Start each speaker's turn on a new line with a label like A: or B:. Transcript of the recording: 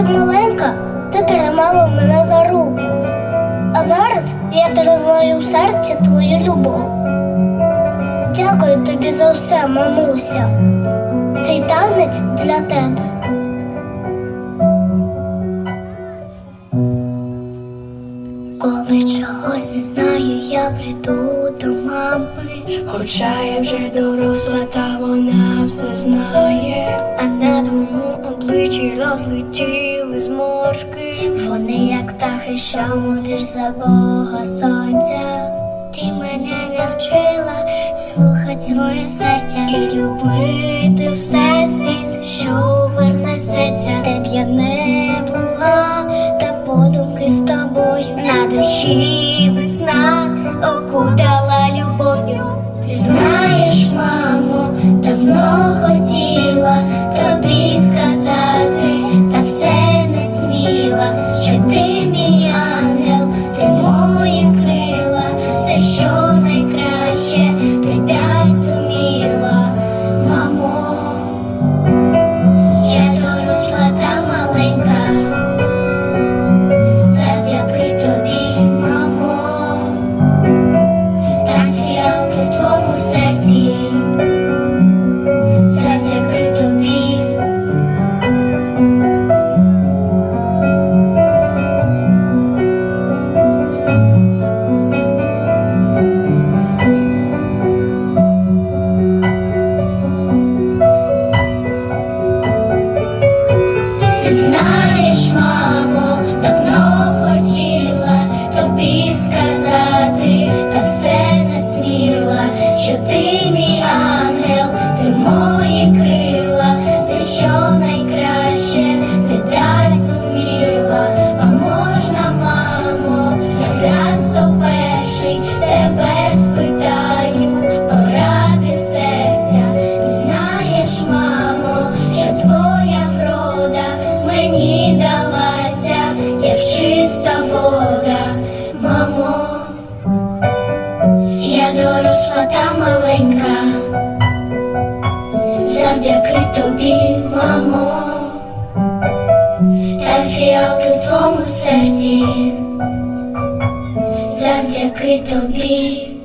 A: ще маленька, ти тримала мене за руку. А зараз я тримаю в серці твою любов. Дякую тобі за все, мамуся. Цей танець для тебе. Коли чогось не знаю, я прийду до мами,
B: Хоча я вже доросла, та вона все знає.
A: а на твоєму обличчі розлетіли зморшки. Вони, як птахи, що мудриш за Бога сонця. Ти мене навчила слухати своє серця і любити все світ, що вернесеться, де б я не була, та подумки з тобою на душі Smile. Та маленька, завдяки тобі, мамо, та фіалки в твоєму серці, завдяки тобі.